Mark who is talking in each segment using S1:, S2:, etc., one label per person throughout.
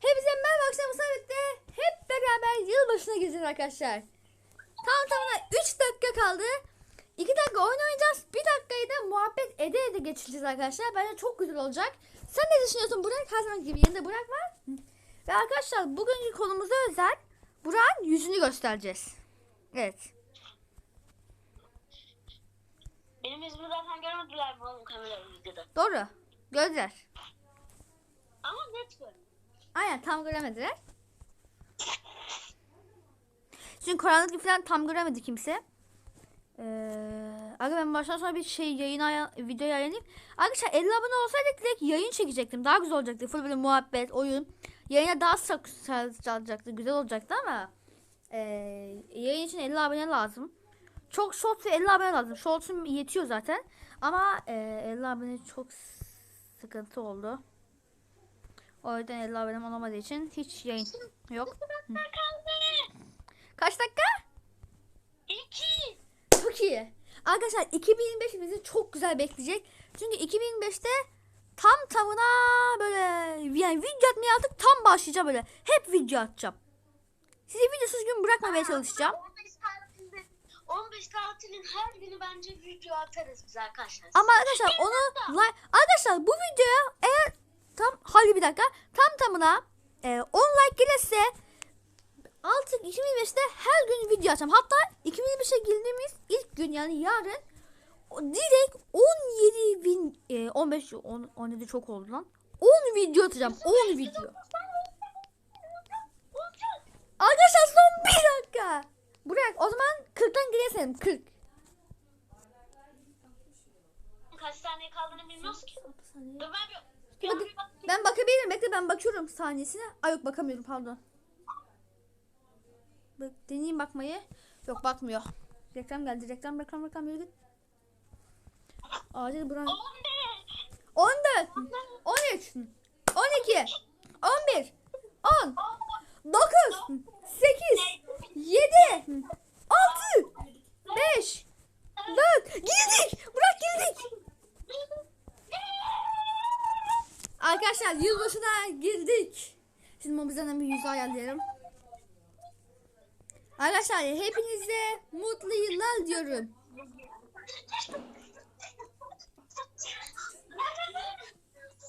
S1: Hepinize merhaba akşam birlikte hep beraber yılbaşına gireceğiz arkadaşlar. Tam tamına 3 dakika kaldı. 2 dakika oyun oynayacağız. 1 dakikayı da muhabbet ede ede geçireceğiz arkadaşlar. Bence çok güzel olacak. Sen ne düşünüyorsun Burak? Her zaman gibi yanında Burak var. Ve arkadaşlar bugünkü konumuza özel Burak'ın yüzünü göstereceğiz. Evet.
S2: Benim yüzümü zaten görmediler bu kamera videoda.
S1: Doğru. Gördüler.
S2: Ama net gördüm.
S1: Aynen tam göremediler. Çünkü karanlık falan tam göremedi kimse. Ee, aga ben baştan sonra bir şey yayın aya- video yayınlayayım. Arkadaşlar 50 abone olsaydık direkt yayın çekecektim. Daha güzel olacaktı. Full böyle muhabbet, oyun. Yayına daha sık çalacaktı. Güzel olacaktı ama ee, yayın için 50 abone lazım. Çok short ve 50 abone lazım. Shorts'um yetiyor zaten. Ama ee, 50 abone çok sıkıntı oldu. O yüzden 50 abonem olamadığı için hiç yayın yok. Hı. Kaç dakika?
S2: İki.
S1: Çok iyi. Arkadaşlar 2025 bizi çok güzel bekleyecek. Çünkü 2025'te tam tamına böyle yani video atmaya artık tam başlayacağım böyle. Hep video atacağım. Sizi videosuz gün bırakmamaya çalışacağım.
S2: 15 tatilde 15 tatilin her günü bence video atarız biz arkadaşlar.
S1: Ama arkadaşlar onu like arkadaşlar bu videoya eğer hadi bir dakika tam tamına e, 10 like gelirse artık 2025'te her gün video açacağım. Hatta 2025'e girdiğimiz ilk gün yani yarın direkt 17 bin e, 15 10, 17 çok oldu lan. 10 video atacağım. 10 video. Arkadaşlar son bir dakika. Bırak o zaman 40'tan geriye sayalım. 40.
S2: Kaç saniye kaldığını bilmiyoruz ki. Dur ben bir... Bakayım.
S1: ben bakabilirim. Bekle ben bakıyorum saniyesine. Ay yok bakamıyorum pardon. Bak, deneyeyim bakmayı. Yok bakmıyor. Reklam geldi. Reklam reklam reklam yürü git. Acil buran.
S2: 15.
S1: 14 13 12 11 10 9 8 7 6 5 4 Girdik. Bırak girdik. Arkadaşlar yılbaşına girdik. Şimdi mobilden bir yüzü ayarlayalım. Arkadaşlar hepinize mutlu yıllar diyorum.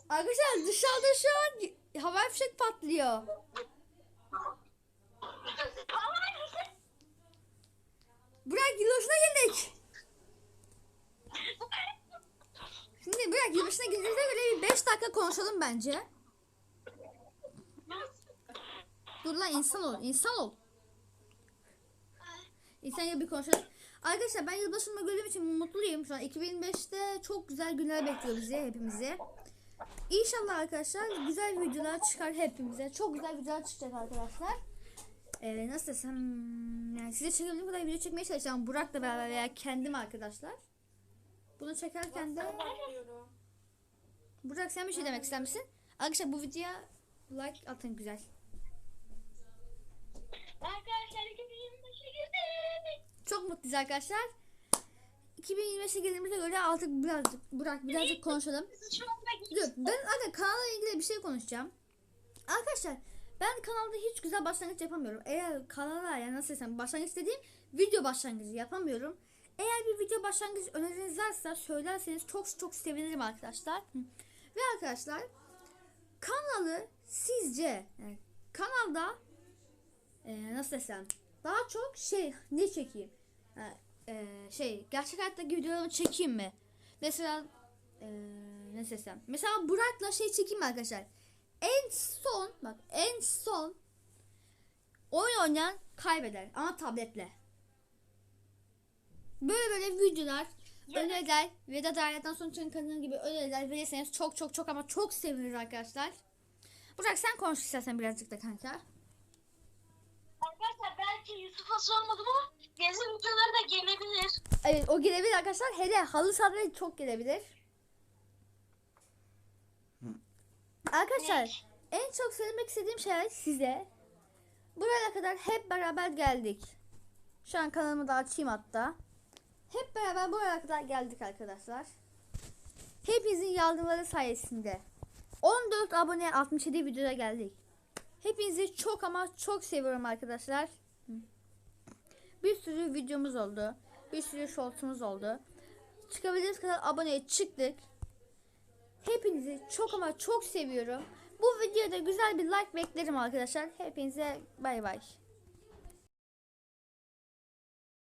S1: Arkadaşlar dışarıda şu an hava fişek patlıyor. Bırak yılbaşına girdik. Şimdi bırak yılbaşına girdiğimize göre bir 5 dakika konuşalım bence. Dur lan insan ol, insan ol. İnsan gibi bir konuşalım. Arkadaşlar ben yılbaşını gördüğüm için mutluyum şu an. 2025'te çok güzel günler bekliyor bizi hepimizi. İnşallah arkadaşlar güzel videolar çıkar hepimize. Çok güzel videolar çıkacak arkadaşlar. Ee, nasıl desem yani size çekebildiğim kadar video çekmeye çalışacağım. Burak'la beraber veya kendim arkadaşlar. Bunu çekerken de Burak sen bir şey demek ister misin? Arkadaşlar bu videoya like atın güzel.
S2: Arkadaşlar 2025'e girdik.
S1: Çok mutluyuz arkadaşlar. 2025'e girdiğimizde göre artık birazcık Burak birazcık konuşalım. Dur ben zaten kanalla ilgili bir şey konuşacağım. Arkadaşlar ben kanalda hiç güzel başlangıç yapamıyorum. Eğer kanala yani nasıl desem başlangıç dediğim video başlangıcı yapamıyorum. Eğer bir video başlangıcı öneriniz varsa söylerseniz çok çok sevinirim arkadaşlar. Ve arkadaşlar kanalı sizce yani kanalda e, nasıl desem daha çok şey ne çekeyim? Ha, e, şey gerçek hayattaki videoları çekeyim mi? Mesela e, ne desem? Mesela Burak'la şey çekeyim mi arkadaşlar? En son bak en son oyun oynayan kaybeder ama tabletle. Böyle böyle videolar öneriler ve de dairetten sonra çıkan kadın gibi öneriler verirseniz çok çok çok ama çok seviniriz arkadaşlar. Burak sen konuş istersen birazcık da kanka.
S2: Arkadaşlar belki Yusuf'a sormadım ama gezi videoları da gelebilir.
S1: Evet o gelebilir arkadaşlar. Hele halı sahada çok gelebilir. Arkadaşlar en çok söylemek istediğim şey size. Buraya kadar hep beraber geldik. Şu an kanalımı da açayım hatta. Hep beraber buraya kadar geldik arkadaşlar. Hepinizin yardımları sayesinde. 14 abone 67 videoya geldik. Hepinizi çok ama çok seviyorum arkadaşlar. Bir sürü videomuz oldu. Bir sürü shortsumuz oldu. Çıkabildiğimiz kadar aboneye çıktık. Hepinizi çok ama çok seviyorum. Bu videoda güzel bir like beklerim arkadaşlar. Hepinize bay bay.